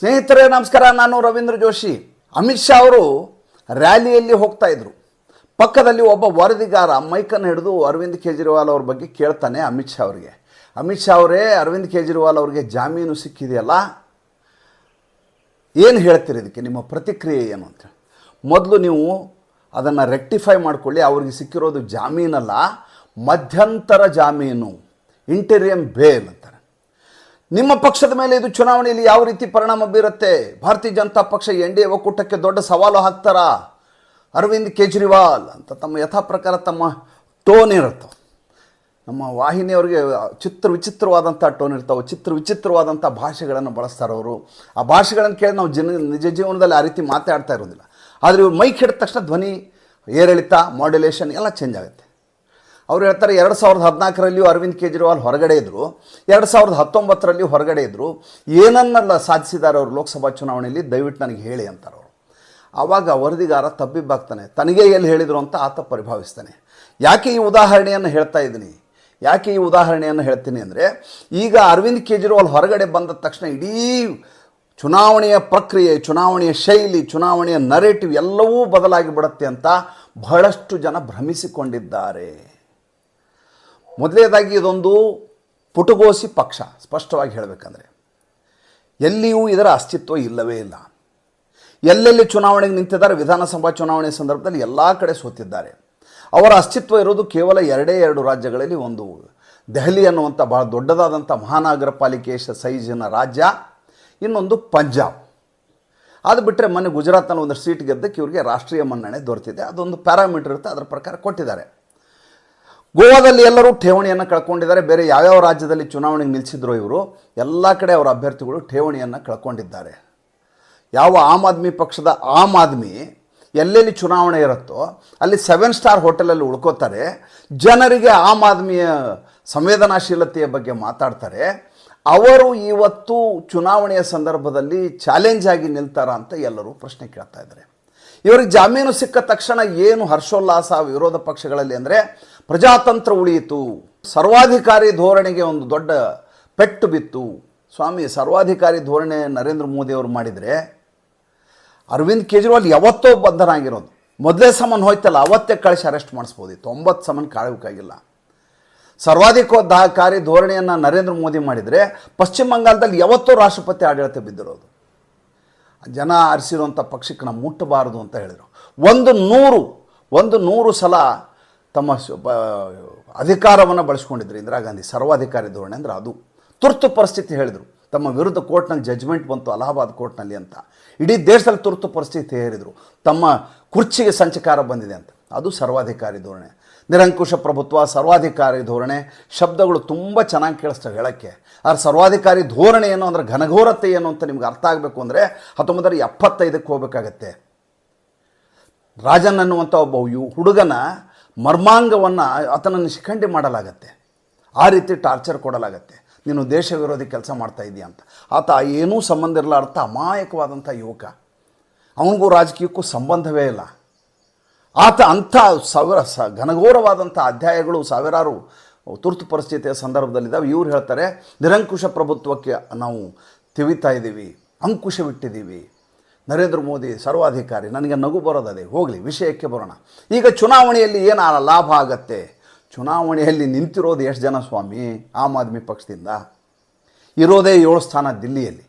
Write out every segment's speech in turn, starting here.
ಸ್ನೇಹಿತರೇ, ನಮಸ್ಕಾರ. ನಾನು ರವೀಂದ್ರ ಜೋಶಿ. ಅಮಿತ್ ಶಾ ಅವರು ರ್ಯಾಲಿಯಲ್ಲಿ ಹೋಗ್ತಾ ಇದ್ರು. ಪಕ್ಕದಲ್ಲಿ ಒಬ್ಬ ವರದಿಗಾರ ಮೈಕನ್ನು ಹಿಡಿದು ಅರವಿಂದ್ ಕೇಜ್ರಿವಾಲ್ ಅವ್ರ ಬಗ್ಗೆ ಕೇಳ್ತಾನೆ ಅಮಿತ್ ಶಾ ಅವರಿಗೆ. ಅಮಿತ್ ಶಾ ಅವರೇ, ಅರವಿಂದ್ ಕೇಜ್ರಿವಾಲ್ ಅವರಿಗೆ ಜಾಮೀನು ಸಿಕ್ಕಿದೆಯಲ್ಲ? ಏನು ಹೇಳ್ತೀರಿ ಇದಕ್ಕೆ? ನಿಮ್ಮ ಪ್ರತಿಕ್ರಿಯೆ ಏನು ಅಂತ ಮೊದಲು ನೀವು ಅದನ್ನು ರೆಕ್ಟಿಫೈ ಮಾಡ್ಕೊಳ್ಳಿ. ಅವ್ರಿಗೆ ಸಿಕ್ಕಿರೋದು ಜಾಮೀನಲ್ಲ, ಮಧ್ಯಂತರ ಜಾಮೀನು, ಇಂಟೀರಿಯಂ ಬೇಲ್ ಅಂತಾರೆ. ನಿಮ್ಮ ಪಕ್ಷದ ಮೇಲೆ ಇದು ಚುನಾವಣೆಯಲ್ಲಿ ಯಾವ ರೀತಿ ಪರಿಣಾಮ ಬೀರುತ್ತೆ? ಭಾರತೀಯ ಜನತಾ ಪಕ್ಷ ಎನ್ ಡಿ ಎ ಒಕ್ಕೂಟಕ್ಕೆ ದೊಡ್ಡ ಸವಾಲು ಹಾಕ್ತಾರಾ? ಅರವಿಂದ್ ಕೇಜ್ರಿವಾಲ್ ಅಂತ ತಮ್ಮ ಯಥಾ ಪ್ರಕಾರ ತಮ್ಮ ಟೋನ್ ಇರುತ್ತೆ? ನಮ್ಮ ವಾಹಿನಿಯವರಿಗೆ ಚಿತ್ರ ವಿಚಿತ್ರವಾದಂಥ ಟೋನ್ ಇರ್ತಾವೆ ಚಿತ್ರ ವಿಚಿತ್ರವಾದಂಥ ಭಾಷೆಗಳನ್ನು ಬಳಸ್ತಾರೆ ಅವರು? ಆ ಭಾಷೆಗಳನ್ನು ಕೇಳಿ ನಾವು ಜನ ನಿಜ ಜೀವನದಲ್ಲಿ ಆ ರೀತಿ ಮಾತಾಡ್ತಾ ಇರೋದಿಲ್ಲ ಆದರೆ ಇವ್ರು ಮೈಕ್ ಹಿಡಿದ ತಕ್ಷಣ ಧ್ವನಿ, ಏರಿಳಿತ ಮಾಡ್ಯುಲೇಷನ್ ಎಲ್ಲ ಚೇಂಜ್ ಆಗುತ್ತೆ. ಅವ್ರು ಹೇಳ್ತಾರೆ ಎರಡು ಸಾವಿರದ ಹದಿನಾಲ್ಕರಲ್ಲಿಯೂ ಅರವಿಂದ್ ಕೇಜ್ರಿವಾಲ್ ಹೊರಗಡೆ ಇದ್ದರು ಎರಡು ಸಾವಿರದ ಹತ್ತೊಂಬತ್ತರಲ್ಲಿ ಹೊರಗಡೆ ಇದ್ದರು ಏನನ್ನೆಲ್ಲ ಸಾಧಿಸಿದ್ದಾರೆ ಅವರು ಲೋಕಸಭಾ ಚುನಾವಣೆಯಲ್ಲಿ? ದಯವಿಟ್ಟು ನನಗೆ ಹೇಳಿ ಅಂತಾರೆ ಅವರು. ಆವಾಗ ವರದಿಗಾರ ತಬ್ಬಿಬ್ಬಾಗ್ತಾನೆ ತನಗೇ ಎಲ್ಲಿ ಹೇಳಿದರು ಅಂತ ಆತ ಪರಿಭಾವಿಸ್ತಾನೆ. ಯಾಕೆ ಈ ಉದಾಹರಣೆಯನ್ನು ಹೇಳ್ತಾ ಇದ್ದೀನಿ? ಯಾಕೆ ಈ ಉದಾಹರಣೆಯನ್ನು ಹೇಳ್ತೀನಿ ಅಂದರೆ, ಈಗ ಅರವಿಂದ್ ಕೇಜ್ರಿವಾಲ್ ಹೊರಗಡೆ ಬಂದ ತಕ್ಷಣ ಇಡೀ ಚುನಾವಣೆಯ ಪ್ರಕ್ರಿಯೆ, ಚುನಾವಣೆಯ ಶೈಲಿ, ಚುನಾವಣೆಯ ನರೇಟಿವ್ ಎಲ್ಲವೂ ಬದಲಾಗಿ ಬಿಡುತ್ತೆ ಅಂತ ಬಹಳಷ್ಟು ಜನ ಭ್ರಮಿಸಿಕೊಂಡಿದ್ದಾರೆ. ಮೊದಲನೇದಾಗಿ ಇದೊಂದು ಪುಟಗೋಸಿ ಪಕ್ಷ, ಸ್ಪಷ್ಟವಾಗಿ ಹೇಳಬೇಕಂದ್ರೆ. ಎಲ್ಲಿಯೂ ಇದರ ಅಸ್ತಿತ್ವ ಇಲ್ಲವೇ ಇಲ್ಲ. ಎಲ್ಲೆಲ್ಲಿ ಚುನಾವಣೆಗೆ ನಿಂತಿದ್ದಾರೆ, ವಿಧಾನಸಭಾ ಚುನಾವಣೆ ಸಂದರ್ಭದಲ್ಲಿ ಎಲ್ಲ ಕಡೆ ಸೋತಿದ್ದಾರೆ. ಅವರ ಅಸ್ತಿತ್ವ ಇರೋದು ಕೇವಲ ಎರಡೇ ಎರಡು ರಾಜ್ಯಗಳಲ್ಲಿ ಒಂದು. ದೆಹಲಿ ಅನ್ನುವಂಥ ಬಹಳ ದೊಡ್ಡದಾದಂಥ ಮಹಾನಗರ ಪಾಲಿಕೆ ಸೈಜಿನ ರಾಜ್ಯ, ಇನ್ನೊಂದು ಪಂಜಾಬ್. ಅದು ಬಿಟ್ಟರೆ ಮೊನ್ನೆ ಗುಜರಾತ್ನಲ್ಲಿ ಒಂದು ಸೀಟ್ ಗೆದ್ದಕ್ಕೆ ಇವರಿಗೆ ರಾಷ್ಟ್ರೀಯ ಮನ್ನಣೆ ದೊರೆತಿದೆ. ಅದೊಂದು ಪ್ಯಾರಾಮೀಟರ್ ಇರುತ್ತೆ, ಅದರ ಪ್ರಕಾರ ಕೊಟ್ಟಿದ್ದಾರೆ. ಗೋವಾದಲ್ಲಿ ಎಲ್ಲರೂ ಠೇವಣಿಯನ್ನು ಕಳ್ಕೊಂಡಿದ್ದಾರೆ. ಬೇರೆ ಯಾವ್ಯಾವ ರಾಜ್ಯದಲ್ಲಿ ಚುನಾವಣೆಗೆ ನಿಲ್ಲಿಸಿದ್ರು ಇವರು, ಎಲ್ಲ ಕಡೆ ಅವರ ಅಭ್ಯರ್ಥಿಗಳು ಠೇವಣಿಯನ್ನು ಕಳ್ಕೊಂಡಿದ್ದಾರೆ. ಯಾವ ಆಮ್ ಆದ್ಮಿ ಪಕ್ಷದ ಆಮ್ ಆದ್ಮಿ ಎಲ್ಲೆಲ್ಲಿ ಚುನಾವಣೆ ಇರುತ್ತೋ, ಅಲ್ಲಿ ಸೆವೆನ್ ಸ್ಟಾರ್ ಹೋಟೆಲಲ್ಲಿ ಉಳ್ಕೋತಾರೆ. ಜನರಿಗೆ ಆಮ್ ಆದ್ಮಿಯ ಸಂವೇದನಾಶೀಲತೆಯ ಬಗ್ಗೆ ಮಾತಾಡ್ತಾರೆ. ಅವರು ಇವತ್ತು ಚುನಾವಣೆಯ ಸಂದರ್ಭದಲ್ಲಿ ಚಾಲೆಂಜ್ ಆಗಿ ನಿಲ್ತಾರ ಅಂತ ಎಲ್ಲರೂ ಪ್ರಶ್ನೆ ಕೇಳ್ತಾ ಇದ್ದಾರೆ. ಇವರಿಗೆ ಜಾಮೀನು ಸಿಕ್ಕ ತಕ್ಷಣ ಏನು ಹರ್ಷೋಲ್ಲಾಸ ವಿರೋಧ ಪಕ್ಷಗಳಲ್ಲಿ ಅಂದರೆ ಪ್ರಜಾತಂತ್ರ ಉಳಿಯಿತು. ಸರ್ವಾಧಿಕಾರಿ ಧೋರಣೆಗೆ ಒಂದು ದೊಡ್ಡ ಪೆಟ್ಟು ಬಿತ್ತು. ಸ್ವಾಮಿ, ಸರ್ವಾಧಿಕಾರಿ ಧೋರಣೆ ನರೇಂದ್ರ ಮೋದಿ ಅವರು ಮಾಡಿದರೆ ಅರವಿಂದ್ ಕೇಜ್ರಿವಾಲ್ ಯಾವತ್ತೋ ಬಂಧನ ಆಗಿರೋದು ಮೊದಲೇ ಸಮನ್ ಹೋಯ್ತಲ್ಲ, ಅವತ್ತೇ ಕಳಿಸಿ ಅರೆಸ್ಟ್ ಮಾಡಿಸ್ಬೋದಿತ್ತು ಒಂಬತ್ತು ಸಮನ್ ಕಾಳಬೇಕಾಗಿಲ್ಲ ಸರ್ವಾಧಿಕಾರಿ ಧೋರಣೆಯನ್ನು ನರೇಂದ್ರ ಮೋದಿ ಮಾಡಿದರೆ ಪಶ್ಚಿಮ ಬಂಗಾಳದಲ್ಲಿ ಯಾವತ್ತೋ ರಾಷ್ಟ್ರಪತಿ ಆಡಳಿತ ಬಿದ್ದಿರೋದು. ಜನ ಆರಿಸಿರುವಂಥ ಪಕ್ಷಕ್ಕೆ ನಾವು ಮುಟ್ಟಬಾರದು ಅಂತ ಹೇಳಿದರು. ಒಂದು ನೂರು ಒಂದು ನೂರು ಸಲ ತಮ್ಮ ಅಧಿಕಾರವನ್ನು ಬಳಸ್ಕೊಂಡಿದ್ರು ಇಂದಿರಾ ಗಾಂಧಿ. ಸರ್ವಾಧಿಕಾರಿ ಧೋರಣೆ ಅಂದರೆ ಅದು. ತುರ್ತು ಪರಿಸ್ಥಿತಿ ಹೇಳಿದರು. ತಮ್ಮ ವಿರುದ್ಧ ಕೋರ್ಟ್ನಲ್ಲಿ ಜಜ್ಮೆಂಟ್ ಬಂತು, ಅಲಹಾಬಾದ್ ಕೋರ್ಟ್ನಲ್ಲಿ ಅಂತ. ಇಡೀ ದೇಶದಲ್ಲಿ ತುರ್ತು ಪರಿಸ್ಥಿತಿ ಹೇರಿದರು ತಮ್ಮ ಕುರ್ಚಿಗೆ ಸಂಚಕಾರ ಬಂದಿದೆ ಅಂತ. ಅದು ಸರ್ವಾಧಿಕಾರಿ ಧೋರಣೆ. ನಿರಂಕುಶ ಪ್ರಭುತ್ವ, ಸರ್ವಾಧಿಕಾರಿ ಧೋರಣೆ, ಶಬ್ದಗಳು ತುಂಬ ಚೆನ್ನಾಗಿ ಕೇಳಿಸ್ತವೆ ಹೇಳೋಕ್ಕೆ. ಆದರೆ ಸರ್ವಾಧಿಕಾರಿ ಧೋರಣೆ ಏನು ಅಂದರೆ ಘನಘೋರತೆ ಏನು ಅಂತ ನಿಮ್ಗೆ ಅರ್ಥ ಆಗಬೇಕು ಅಂದರೆ ಹತ್ತೊಂಬತ್ತರ ಎಪ್ಪತ್ತೈದಕ್ಕೆ ಹೋಗಬೇಕಾಗತ್ತೆ. ರಾಜನ್ ಅನ್ನುವಂಥ ಒಬ್ಬ ಹುಡುಗನ ಮರ್ಮಾಂಗವನ್ನು ಆತನನ್ನು ಶಿಖಂಡಿ ಮಾಡಲಾಗತ್ತೆ. ಆ ರೀತಿ ಟಾರ್ಚರ್ ಕೊಡಲಾಗತ್ತೆ. ನೀನು ದೇಶ ವಿರೋಧಿ ಕೆಲಸ ಮಾಡ್ತಾ ಇದೀಯ ಅಂತ. ಆತ ಏನೂ ಸಂಬಂಧ ಇರಲಾರ್ಥ ಅಮಾಯಕವಾದಂಥ ಯುವಕ. ಅವನಿಗೂ ರಾಜಕೀಯಕ್ಕೂ ಸಂಬಂಧವೇ ಇಲ್ಲ. ಆತ ಅಂಥ ಸಾವಿರ ಸ ಘನಘೋರವಾದಂಥ ಅಧ್ಯಾಯಗಳು ಸಾವಿರಾರು ತುರ್ತು ಪರಿಸ್ಥಿತಿಯ ಸಂದರ್ಭದಲ್ಲಿದ್ದಾವೆ. ಇವ್ರು ಹೇಳ್ತಾರೆ, ನಿರಂಕುಶ ಪ್ರಭುತ್ವಕ್ಕೆ ನಾವು ತಿವಿತಾ ಇದ್ದೀವಿ ಅಂಕುಶವಿಟ್ಟಿದ್ದೀವಿ ನರೇಂದ್ರ ಮೋದಿ ಸರ್ವಾಧಿಕಾರಿ, ನನಗೆ ನಗು ಬರೋದದೆ, ಹೋಗಲಿ, ವಿಷಯಕ್ಕೆ ಬರೋಣ. ಈಗ ಚುನಾವಣೆಯಲ್ಲಿ ಏನು ಲಾಭ ಆಗತ್ತೆ? ಚುನಾವಣೆಯಲ್ಲಿ ನಿಂತಿರೋದು ಎಷ್ಟು ಜನ ಸ್ವಾಮಿ? ಆಮ್ ಆದ್ಮಿ ಪಕ್ಷದಿಂದ. ಇರೋದೇ ಏಳು ಸ್ಥಾನ ದಿಲ್ಲಿಯಲ್ಲಿ.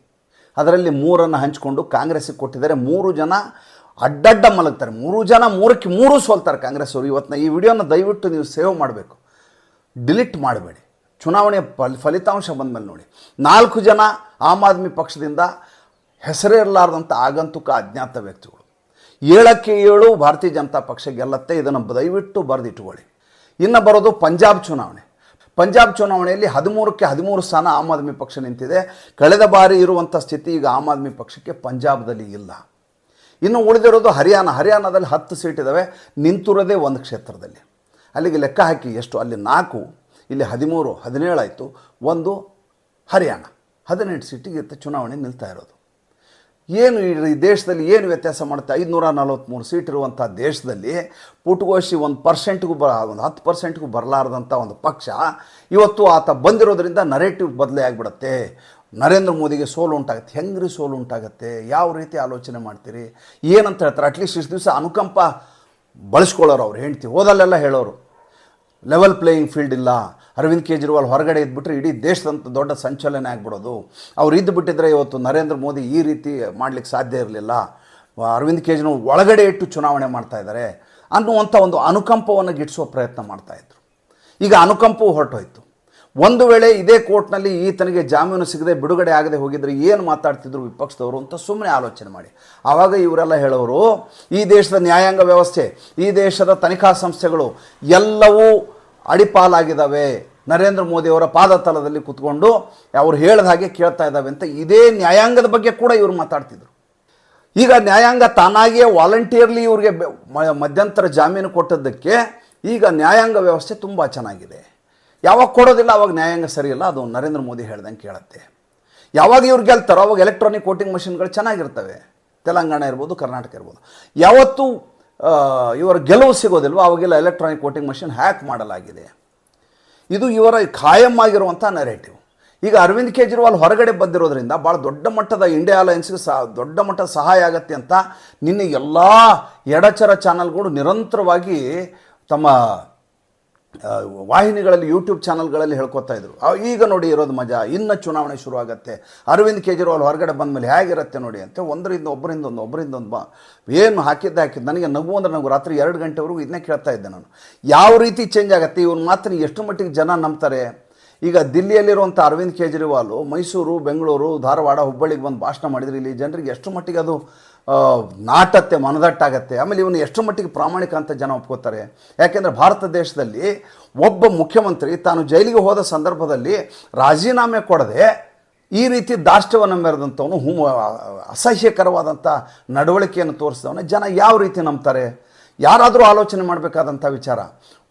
ಅದರಲ್ಲಿ ಮೂರನ್ನು ಹಂಚಿಕೊಂಡು ಕಾಂಗ್ರೆಸ್ಸಿಗೆ ಕೊಟ್ಟಿದ್ದಾರೆ. ಮೂರು ಜನ ಅಡ್ಡಡ್ಡ ಮಲಗ್ತಾರೆ. ಮೂರು ಜನ ಮೂರಕ್ಕೆ ಮೂರು ಸೋಲ್ತಾರೆ ಕಾಂಗ್ರೆಸ್ ಅವರು ಇವತ್ತಿನ ಈ ವಿಡಿಯೋನ ದಯವಿಟ್ಟು ನೀವು ಸೇವ್ ಮಾಡಬೇಕು. ಡಿಲೀಟ್ ಮಾಡಬೇಡಿ. ಚುನಾವಣೆ ಫಲ್, ಫಲಿತಾಂಶ ಬಂದಮೇಲೆ ನೋಡಿ. ನಾಲ್ಕು ಜನ ಆಮ್ ಆದ್ಮಿ ಪಕ್ಷದಿಂದ ಹೆಸರೇ ಇರಲಾರ್ದಂಥ ಆಗಂತುಕ ಅಜ್ಞಾತ ವ್ಯಕ್ತಿಗಳು. ಏಳಕ್ಕೆ ಏಳು ಭಾರತೀಯ ಜನತಾ ಪಕ್ಷ ಗೆಲ್ಲತ್ತೆ, ಇದನ್ನು ದಯವಿಟ್ಟು ಬರೆದಿಟ್ಟುಕೊಳ್ಳಿ ಇನ್ನು ಬರೋದು ಪಂಜಾಬ್ ಚುನಾವಣೆ. ಪಂಜಾಬ್ ಚುನಾವಣೆಯಲ್ಲಿ ಹದಿಮೂರಕ್ಕೆ ಹದಿಮೂರು ಸ್ಥಾನ ಆಮ್ ಆದ್ಮಿ ಪಕ್ಷ ನಿಂತಿದೆ. ಕಳೆದ ಬಾರಿ ಇರುವಂಥ ಸ್ಥಿತಿ ಈಗ ಆಮ್ ಆದ್ಮಿ ಪಕ್ಷಕ್ಕೆ ಪಂಜಾಬ್ದಲ್ಲಿ ಇಲ್ಲ. ಇನ್ನು ಉಳಿದಿರೋದು ಹರಿಯಾಣ. ಹರಿಯಾಣದಲ್ಲಿ ಹತ್ತು ಸೀಟ್ ಇದ್ದಾವೆ ನಿಂತಿರೋದೇ ಒಂದು ಕ್ಷೇತ್ರದಲ್ಲಿ. ಅಲ್ಲಿಗೆ ಲೆಕ್ಕ ಹಾಕಿ ಎಷ್ಟು? ಅಲ್ಲಿ ನಾಲ್ಕು, ಇಲ್ಲಿ ಹದಿಮೂರು ಹದಿನೇಳು ಆಯಿತು ಒಂದು ಹರಿಯಾಣ. ಹದಿನೆಂಟು ಸೀಟಿಗೆ ಚುನಾವಣೆ ನಿಲ್ತಾ ಇರೋದು. ಏನು ಈ ದೇಶದಲ್ಲಿ ಏನು ವ್ಯತ್ಯಾಸ ಮಾಡುತ್ತೆ? ಐದುನೂರ ನಲವತ್ತ್ಮೂರು ಸೀಟ್ ಇರುವಂಥ ದೇಶದಲ್ಲಿ ಪುಟಗೋಶಿ ಒಂದು ಪರ್ಸೆಂಟ್ಗೂ ಬ ಒಂದು ಹತ್ತು ಪರ್ಸೆಂಟ್ಗೂ ಬರಲಾರ್ದಂಥ ಒಂದು ಪಕ್ಷ ಇವತ್ತು ಆತ ಬಂದಿರೋದ್ರಿಂದ ನರೇಟಿವ್ ಬದಲೇ ಆಗಿಬಿಡುತ್ತೆ. ನರೇಂದ್ರ ಮೋದಿಗೆ ಸೋಲು ಉಂಟಾಗುತ್ತೆ. ಹೆಂಗ್ರಿ ಸೋಲು ಉಂಟಾಗುತ್ತೆ? ಯಾವ ರೀತಿ ಆಲೋಚನೆ ಮಾಡ್ತೀರಿ? ಏನಂತ ಹೇಳ್ತಾರೆ? ಅಟ್ಲೀಸ್ಟ್ ಇಷ್ಟು ದಿವಸ ಅನುಕಂಪ ಬಳಸ್ಕೊಳ್ಳೋರು ಅವ್ರು, ಹೆಂಡ್ತಿ ಹೋದಲ್ಲೆಲ್ಲ ಹೇಳೋರು. ಲೆವೆಲ್ ಪ್ಲೇಯಿಂಗ್ ಫೀಲ್ಡ್ ಇಲ್ಲ. ಅರವಿಂದ್ ಕೇಜ್ರಿವಾಲ್ ಹೊರಗಡೆ ಇದ್ಬಿಟ್ರೆ ಇಡೀ ದೇಶದಂತ ದೊಡ್ಡ ಸಂಚಲನೆ ಆಗ್ಬಿಡೋದು. ಅವ್ರು ಇದ್ದುಬಿಟ್ಟಿದ್ರೆ ಇವತ್ತು ನರೇಂದ್ರ ಮೋದಿ ಈ ರೀತಿ ಮಾಡಲಿಕ್ಕೆ ಸಾಧ್ಯ ಇರಲಿಲ್ಲ. ಅರವಿಂದ್ ಕೇಜ್ರಿವಾಲ್ ಒಳಗಡೆ ಇಟ್ಟು ಚುನಾವಣೆ ಮಾಡ್ತಾ ಇದ್ದಾರೆ ಅನ್ನುವಂಥ ಒಂದು ಅನುಕಂಪವನ್ನು ಗಿಟ್ಟಿಸುವ ಪ್ರಯತ್ನ ಮಾಡ್ತಾಯಿದ್ರು ಈಗ ಅನುಕಂಪವು ಹೊರಟೋಯ್ತು. ಒಂದು ವೇಳೆ ಇದೇ ಕೋರ್ಟ್ನಲ್ಲಿ ಈತನಿಗೆ ಜಾಮೀನು ಸಿಗದೆ ಬಿಡುಗಡೆ ಆಗದೆ ಹೋಗಿದ್ರೆ ಏನು ಮಾತಾಡ್ತಿದ್ರು ವಿಪಕ್ಷದವರು ಅಂತ ಸುಮ್ಮನೆ ಆಲೋಚನೆ ಮಾಡಿ. ಆವಾಗ ಇವರೆಲ್ಲ ಹೇಳೋರು, ಈ ದೇಶದ ನ್ಯಾಯಾಂಗ ವ್ಯವಸ್ಥೆ, ಈ ದೇಶದ ತನಿಖಾ ಸಂಸ್ಥೆಗಳು ಎಲ್ಲವೂ ಅಡಿಪಾಲಾಗಿದ್ದಾವೆ. ನರೇಂದ್ರ ಮೋದಿಯವರ ಪಾದತಲದಲ್ಲಿ ಕೂತ್ಕೊಂಡು ಅವ್ರು ಹೇಳಿದ ಹಾಗೆ ಕೇಳ್ತಾ ಇದ್ದಾವೆ ಅಂತ ಇದೇ ನ್ಯಾಯಾಂಗದ ಬಗ್ಗೆ ಕೂಡ ಇವರು ಮಾತಾಡ್ತಿದ್ರು. ಈಗ ನ್ಯಾಯಾಂಗ ತಾನಾಗಿಯೇ ವಾಲಂಟಿಯರ್ಲಿ ಇವರಿಗೆ ಮಧ್ಯಂತರ ಜಾಮೀನು ಕೊಟ್ಟದ್ದಕ್ಕೆ ಈಗ ನ್ಯಾಯಾಂಗ ವ್ಯವಸ್ಥೆ ತುಂಬ ಚೆನ್ನಾಗಿದೆ. ಯಾವಾಗ ಕೊಡೋದಿಲ್ಲ, ಅವಾಗ ನ್ಯಾಯಾಂಗ ಸರಿಯಿಲ್ಲ ಅದು ನರೇಂದ್ರ ಮೋದಿ ಹೇಳ್ದಂಗೆ ಕೇಳುತ್ತೆ. ಯಾವಾಗ ಇವ್ರು ಗೆಲ್ತಾರೋ, ಅವಾಗ ಎಲೆಕ್ಟ್ರಾನಿಕ್ ವೋಟಿಂಗ್ ಮಷಿನ್ಗಳು ಚೆನ್ನಾಗಿರ್ತವೆ. ತೆಲಂಗಾಣ ಇರ್ಬೋದು, ಕರ್ನಾಟಕ ಇರ್ಬೋದು. ಯಾವತ್ತು ಇವರ ಗೆಲುವು ಸಿಗೋದಿಲ್ವೋ, ಅವಾಗೆಲ್ಲ ಎಲೆಕ್ಟ್ರಾನಿಕ್ ವೋಟಿಂಗ್ ಮಷಿನ್ ಹ್ಯಾಕ್ ಮಾಡಲಾಗಿದೆ. ಇದು ಇವರ ಖಾಯಂ ಆಗಿರುವಂಥ ನೆರೇಟಿವ್ ಈಗ ಅರವಿಂದ್ ಕೇಜ್ರಿವಾಲ್ ಹೊರಗಡೆ ಬಂದಿರೋದ್ರಿಂದ ಭಾಳ ದೊಡ್ಡ ಮಟ್ಟದ ಇಂಡಿಯಾ ಅಲಯನ್ಸ್ಗೆ ಸಹ, ದೊಡ್ಡ ಮಟ್ಟದ ಸಹಾಯ ಆಗತ್ತೆ ಅಂತ ನಿನ್ನೆ ಎಲ್ಲ ಎಡಚರ ಚಾನಲ್ಗಳು ನಿರಂತರವಾಗಿ ತಮ್ಮ ವಾಹಿನಿಗಳಲ್ಲಿ ಯೂಟ್ಯೂಬ್ ಚಾನಲ್ಗಳಲ್ಲಿ ಹೇಳ್ಕೊತಾ ಇದ್ರು. ಈಗ ನೋಡಿ ಇರೋದು ಮಜಾ. ಇನ್ನು ಚುನಾವಣೆ ಶುರು ಆಗುತ್ತೆ ಅರವಿಂದ್ ಕೇಜ್ರಿವಾಲ್ ಹೊರಗಡೆ ಬಂದ ಮೇಲೆ ಹೇಗಿರುತ್ತೆ ನೋಡಿ ಅಂತ. ಒಂದರಿಂದ ಒಬ್ಬರಿಂದ ಒಂದು ಒಬ್ಬರಿಂದ ಒಂದು ಬಾ. ಏನು ಹಾಕಿದ್ದೆ ಹಾಕಿದ್ದು. ನನಗೆ ನಗು ಅಂದ್ರೆ ನಗು. ರಾತ್ರಿ ಎರಡು ಗಂಟೆವರೆಗೂ ಇದನ್ನೇ ಕೇಳ್ತಾ ಇದ್ದೆ ನಾನು. ಯಾವ ರೀತಿ ಚೇಂಜ್ ಆಗುತ್ತೆ? ಇವನು ಮಾತ್ರ ಎಷ್ಟು ಮಟ್ಟಿಗೆ ಜನ ನಂಬ್ತಾರೆ? ಈಗ ದಿಲ್ಲಿಯಲ್ಲಿರುವಂಥ ಅರವಿಂದ್ ಕೇಜ್ರಿವಾಲ್ ಮೈಸೂರು, ಬೆಂಗಳೂರು, ಧಾರವಾಡ ಹುಬ್ಬಳ್ಳಿಗೆ ಬಂದು ಭಾಷಣ ಮಾಡಿದ್ರೆ ಇಲ್ಲಿ ಜನರಿಗೆ ಎಷ್ಟು ಮಟ್ಟಿಗೆ ಅದು ನಾಟತ್ತೆ, ಮನದಟ್ಟಾಗತ್ತೆ. ಆಮೇಲೆ ಇವನು ಎಷ್ಟು ಮಟ್ಟಿಗೆ ಪ್ರಾಮಾಣಿಕ ಅಂತ ಜನ ಒಪ್ಕೋತಾರೆ. ಯಾಕೆಂದರೆ ಭಾರತ ದೇಶದಲ್ಲಿ ಒಬ್ಬ ಮುಖ್ಯಮಂತ್ರಿ ತಾನು ಜೈಲಿಗೆ ಹೋದ ಸಂದರ್ಭದಲ್ಲಿ ರಾಜೀನಾಮೆ ಕೊಡದೆ ಈ ರೀತಿ ದಾಷ್ಟ್ಯವನ್ನು ಮೆರೆದಂಥವನು ಹೂ ಅಸಹ್ಯಕರವಾದಂಥ ನಡವಳಿಕೆಯನ್ನು ತೋರಿಸಿದವನ. ಜನ ಯಾವ ರೀತಿ ನಂಬ್ತಾರೆ? ಯಾರಾದರೂ ಆಲೋಚನೆ ಮಾಡಬೇಕಾದಂಥ ವಿಚಾರ.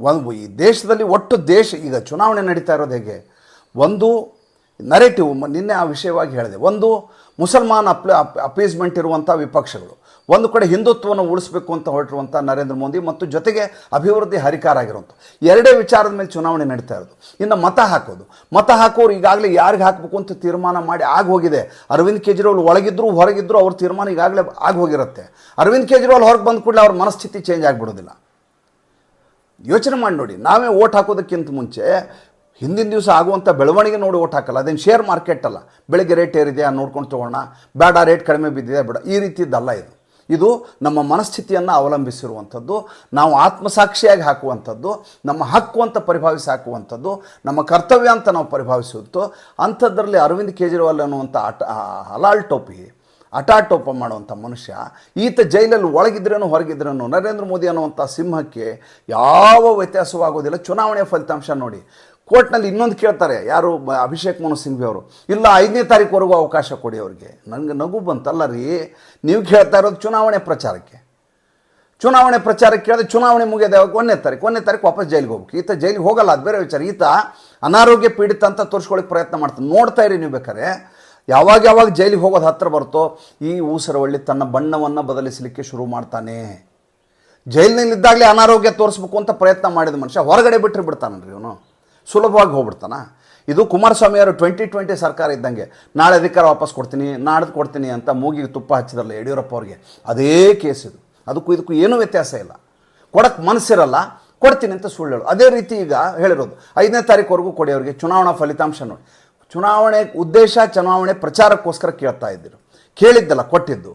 ಒಂದು ಈ ದೇಶದಲ್ಲಿ ಒಟ್ಟು ದೇಶ, ಈಗ ಚುನಾವಣೆ ನಡೀತಾ ಇರೋದು ಹೇಗೆ? ಒಂದು ನರೇಟಿವ್ ನಿನ್ನೆ ಆ ವಿಷಯವಾಗಿ ಹೇಳಿದೆ. ಒಂದು ಮುಸಲ್ಮಾನ್ ಅಪ್ ಅಪೀಸ್ಮೆಂಟ್ ಇರುವಂಥ ವಿಪಕ್ಷಗಳು. ಒಂದು ಕಡೆ ಹಿಂದುತ್ವವನ್ನು ಉಳಿಸಬೇಕು ಅಂತ ಹೊರಟಿರುವಂಥ ನರೇಂದ್ರ ಮೋದಿ ಮತ್ತು ಜೊತೆಗೆ ಅಭಿವೃದ್ಧಿ ಹರಿಕಾರ ಆಗಿರುವಂಥ ಎರಡೇ ವಿಚಾರದ ಮೇಲೆ ಚುನಾವಣೆ ನಡೀತಾ ಇರೋದು. ಇನ್ನು ಮತ ಹಾಕೋದು. ಮತ ಹಾಕೋರು ಈಗಾಗಲೇ ಯಾರಿಗೆ ಹಾಕಬೇಕು ಅಂತ ತೀರ್ಮಾನ ಮಾಡಿ ಆಗೋಗಿದೆ ಅರವಿಂದ್ ಕೇಜ್ರಿವಾಲ್ ಒಳಗಿದ್ರು ಹೊರಗಿದ್ರು ಅವ್ರ ತೀರ್ಮಾನ ಈಗಾಗಲೇ ಆಗೋಗಿರುತ್ತೆ ಅರವಿಂದ್ ಕೇಜ್ರಿವಾಲ್ ಹೊರಗೆ ಬಂದ ಕೂಡಲೇ ಅವ್ರ ಮನಸ್ಥಿತಿ ಚೇಂಜ್ ಆಗಿಬಿಡೋದಿಲ್ಲ. ಯೋಚನೆ ಮಾಡಿ ನೋಡಿ, ನಾವೇ ಓಟ್ ಹಾಕೋದಕ್ಕಿಂತ ಮುಂಚೆ ಹಿಂದಿನ ದಿವಸ ಆಗುವಂಥ ಬೆಳವಣಿಗೆ ನೋಡಿ ಓಟ್ ಹಾಕಲ್ಲ. ಅದೇನು ಶೇರ್ ಮಾರ್ಕೆಟ್ ಅಲ್ಲ. ಬೆಳಗ್ಗೆ ರೇಟ್ ಏರಿದೆಯಾ ನೋಡ್ಕೊಂಡು ತೊಗೊಳ್ಳೋಣ ಬೇಡ ರೇಟ್ ಕಡಿಮೆ ಬಿದ್ದಿದೆ, ಬೇಡ. ಈ ರೀತಿದ್ದಲ್ಲ ಇದು. ಇದು ನಮ್ಮ ಮನಸ್ಥಿತಿಯನ್ನು ಅವಲಂಬಿಸಿರುವಂಥದ್ದು, ನಾವು ಆತ್ಮಸಾಕ್ಷಿಯಾಗಿ ಹಾಕುವಂಥದ್ದು, ನಮ್ಮ ಹಕ್ಕು ಅಂತ ಪರಿಭಾವಿಸಿ ಹಾಕುವಂಥದ್ದು, ನಮ್ಮ ಕರ್ತವ್ಯ ಅಂತ ನಾವು ಪರಿಭಾವಿಸುತ್ತೋ ಅಂಥದ್ರಲ್ಲಿ ಅರವಿಂದ್ ಕೇಜ್ರಿವಾಲ್ ಅನ್ನುವಂಥ ಅಟ ಹಲಾಲ್ ಟೋಪಿ ಅಟಾಟೋಪ ಮಾಡುವಂಥ ಮನುಷ್ಯ, ಈತ ಜೈಲಲ್ಲಿ ಒಳಗಿದ್ರೇನು ಹೊರಗಿದ್ರೇನು ನರೇಂದ್ರ ಮೋದಿ ಅನ್ನುವಂಥ ಸಿಂಹಕ್ಕೆ ಯಾವ ವ್ಯತ್ಯಾಸವಾಗೋದಿಲ್ಲ. ಚುನಾವಣೆಯ ಫಲಿತಾಂಶ ನೋಡಿ ಕೋರ್ಟ್ನಲ್ಲಿ ಇನ್ನೊಂದು ಕೇಳ್ತಾರೆ, ಯಾರು ಅಭಿಷೇಕ್ ಮನು ಸಿಂಘ್ವಿ ಅವರು, ಇಲ್ಲ ಐದನೇ ತಾರೀಕುವರೆಗೂ ಅವಕಾಶ ಕೊಡಿ ಅವ್ರಿಗೆ. ನನಗೆ ನಗು ಬಂತಲ್ಲ ರೀ, ನೀವು ಕೇಳ್ತಾ ಇರೋದು ಚುನಾವಣೆ ಪ್ರಚಾರಕ್ಕೆ. ಚುನಾವಣೆ ಪ್ರಚಾರಕ್ಕೆ ಕೇಳಿದ್ರೆ ಚುನಾವಣೆ ಮುಗಿಯೋದು ಯಾವಾಗ? ಒಂದನೇ ತಾರೀಕು ಒಂದನೇ ತಾರೀಕು ವಾಪಸ್ ಜೈಲಿಗೆ ಹೋಗ್ಬೇಕು. ಈತ ಜೈಲಿಗೆ ಹೋಗಲ್ಲ, ಅದು ಬೇರೆ ವಿಚಾರ. ಈತ ಅನಾರೋಗ್ಯ ಪೀಡಿತ ಅಂತ ತೋರಿಸ್ಕೊಳ್ಳಿಕ್ಕೆ ಪ್ರಯತ್ನ ಮಾಡ್ತಾನೆ. ನೋಡ್ತಾ ಇರಿ ನೀವು ಬೇಕಾದ್ರೆ, ಯಾವಾಗ ಯಾವಾಗ ಜೈಲಿಗೆ ಹೋಗೋದು ಹತ್ತಿರ ಬರುತ್ತೋ, ಈ ಊಸರವಳ್ಳಿ ತನ್ನ ಬಣ್ಣವನ್ನು ಬದಲಿಸಲಿಕ್ಕೆ ಶುರು ಮಾಡ್ತಾನೆ. ಜೈಲಿನಲ್ಲಿದ್ದಾಗಲೇ ಅನಾರೋಗ್ಯ ತೋರಿಸ್ಬೇಕು ಅಂತ ಪ್ರಯತ್ನ ಮಾಡಿದ ಮನುಷ್ಯ, ಹೊರಗಡೆ ಬಿಟ್ಟರೆ ಬಿಡ್ತಾನಲ್ರಿ ಇವನು. ಸುಲಭವಾಗಿ ಹೋಗ್ಬಿಡ್ತಾನ. ಇದು ಕುಮಾರಸ್ವಾಮಿ ಅವರು ಟ್ವೆಂಟಿ ಟ್ವೆಂಟಿ ಸರ್ಕಾರ ಇದ್ದಂಗೆ, ನಾಳೆ ಅಧಿಕಾರ ವಾಪಸ್ ಕೊಡ್ತೀನಿ, ನಾಡ್ದು ಕೊಡ್ತೀನಿ ಅಂತ ಮೂಗಿಗೆ ತುಪ್ಪ ಹಚ್ಚಿದ್ರಲ್ಲ ಯಡಿಯೂರಪ್ಪ ಅವ್ರಿಗೆ, ಅದೇ ಕೇಸ್ ಇದು. ಅದಕ್ಕೂ ಇದಕ್ಕೂ ಏನೂ ವ್ಯತ್ಯಾಸ ಇಲ್ಲ. ಕೊಡಕ್ಕೆ ಮನಸ್ಸಿರಲ್ಲ, ಕೊಡ್ತೀನಿ ಅಂತ ಸುಳ್ಳು ಹೇಳು. ಅದೇ ರೀತಿ ಈಗ ಹೇಳಿರೋದು, ಐದನೇ ತಾರೀಕುವರೆಗೂ ಕೊಡಿ ಅವರಿಗೆ ಚುನಾವಣಾ ಫಲಿತಾಂಶ ನೋಡಿ. ಚುನಾವಣೆ ಉದ್ದೇಶ, ಚುನಾವಣೆ ಪ್ರಚಾರಕ್ಕೋಸ್ಕರ ಕೇಳ್ತಾ ಇದ್ದರು. ಕೇಳಿದ್ದಲ್ಲ, ಕೊಟ್ಟಿದ್ದು.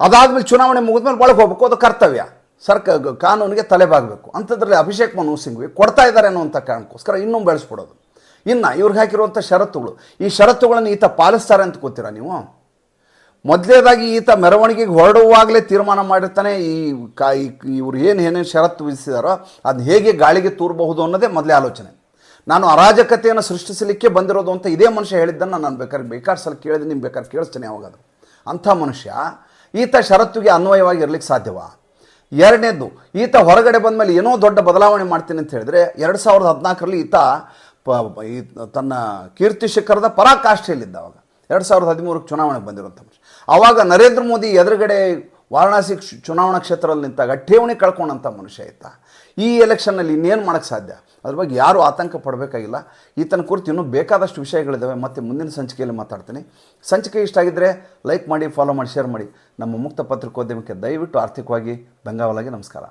ಅದಾದ್ಮೇಲೆ ಚುನಾವಣೆ ಮುಗಿದ್ಮೇಲೆ ಒಳಗೆ ಹೋಗ್ಬೇಕು, ಅದು ಕರ್ತವ್ಯ. ಸರ್ಕ ಕಾನೂನಿಗೆ ತಲೆಬಾಗಬೇಕು. ಅಂಥದ್ರಲ್ಲಿ ಅಭಿಷೇಕ್ ಮನು ಸಿಂಘ್ವಿ ಕೊಡ್ತಾ ಇದ್ದಾರೆ ಅನ್ನುವಂಥ ಕಾರಣಕ್ಕೋಸ್ಕರ ಇನ್ನೂ ಬೆಳೆಸ್ಬಿಡೋದು. ಇನ್ನು ಇವ್ರಿಗೆ ಹಾಕಿರುವಂಥ ಷರತ್ತುಗಳು. ಈ ಷರತ್ತುಗಳನ್ನು ಈತ ಪಾಲಿಸ್ತಾರೆ ಅಂತ ಕೂತೀರಾ ನೀವು? ಮೊದಲೇದಾಗಿ ಈತ ಮೆರವಣಿಗೆಗೆ ಹೊರಡುವಾಗಲೇ ತೀರ್ಮಾನ ಮಾಡಿರ್ತಾನೆ. ಈ ಕಾ ಇವ್ರು ಏನು ಏನೇನು ಷರತ್ತು ವಿಧಿಸಿದಾರೋ ಅದನ್ನ ಹೇಗೆ ಗಾಳಿಗೆ ತೂರಬಹುದು ಅನ್ನೋದೇ ಮೊದಲೇ ಆಲೋಚನೆ. ನಾನು ಅರಾಜಕತೆಯನ್ನು ಸೃಷ್ಟಿಸಲಿಕ್ಕೆ ಬಂದಿರೋದು ಅಂತ ಇದೇ ಮನುಷ್ಯ ಹೇಳಿದ್ದನ್ನು ನಾನು ಬೇಕಾದ್ರೆ ಬೇಕಾದ್ರೆ ಸಲ ಕೇಳಿದ್ರೆ ನಿಮ್ಗೆ ಬೇಕಾದ್ರೆ ಕೇಳಿಸ್ತೇನೆ ಯಾವಾಗಾದ್ರೂ. ಅಂಥ ಮನುಷ್ಯ ಈತ ಷರತ್ತುಗೆ ಅನ್ವಯವಾಗಿ ಇರಲಿಕ್ಕೆ ಸಾಧ್ಯವಾ? ಎರಡನೇದು, ಈತ ಹೊರಗಡೆ ಬಂದಮೇಲೆ ಏನೋ ದೊಡ್ಡ ಬದಲಾವಣೆ ಮಾಡ್ತೀನಿ ಅಂತ ಹೇಳಿದ್ರೆ, ಎರಡು ಸಾವಿರದ ಹದಿನಾಲ್ಕರಲ್ಲಿ ಈತ ತನ್ನ ಕೀರ್ತಿ ಶಿಖರದ ಪರಾಕಾಷ್ಠೆಯಲ್ಲಿದ್ದ ಅವಾಗ ಎರಡು ಸಾವಿರದ ಹದಿಮೂರಕ್ಕೆ ಚುನಾವಣೆಗೆ ಬಂದಿರುವಂಥ ಮನುಷ್ಯ. ಆವಾಗ ನರೇಂದ್ರ ಮೋದಿ ಎದುರುಗಡೆ ವಾರಣಾಸಿ ಚುನಾವಣಾ ಕ್ಷೇತ್ರದಲ್ಲಿ ನಿಂತಾಗ ಠೇವಣಿ ಕಳ್ಕೊಂಡಂಥ ಮನುಷ್ಯ ಇತ್ತ ಈ ಎಲೆಕ್ಷನ್ನಲ್ಲಿ ಇನ್ನೇನು ಮಾಡೋಕ್ಕೆ ಸಾಧ್ಯ? ಅದ್ರ ಬಗ್ಗೆ ಯಾರೂ ಆತಂಕ ಪಡಬೇಕಾಗಿಲ್ಲ. ಈತನ ಕುರಿತು ಇನ್ನೂ ಬೇಕಾದಷ್ಟು ವಿಷಯಗಳಿದ್ದಾವೆ ಮತ್ತು ಮುಂದಿನ ಸಂಚಿಕೆಯಲ್ಲಿ ಮಾತಾಡ್ತೀನಿ. ಸಂಚಿಕೆ ಇಷ್ಟ ಆಗಿದ್ದರೆ ಲೈಕ್ ಮಾಡಿ ಫಾಲೋ ಮಾಡಿ ಶೇರ್ ಮಾಡಿ. ನಮ್ಮ ಮುಕ್ತ ಪತ್ರಿಕೋದ್ಯಮಕ್ಕೆ ದಯವಿಟ್ಟು ಆರ್ಥಿಕವಾಗಿ ಬೆಂಗಾವಲಾಗಿ ನಮಸ್ಕಾರ.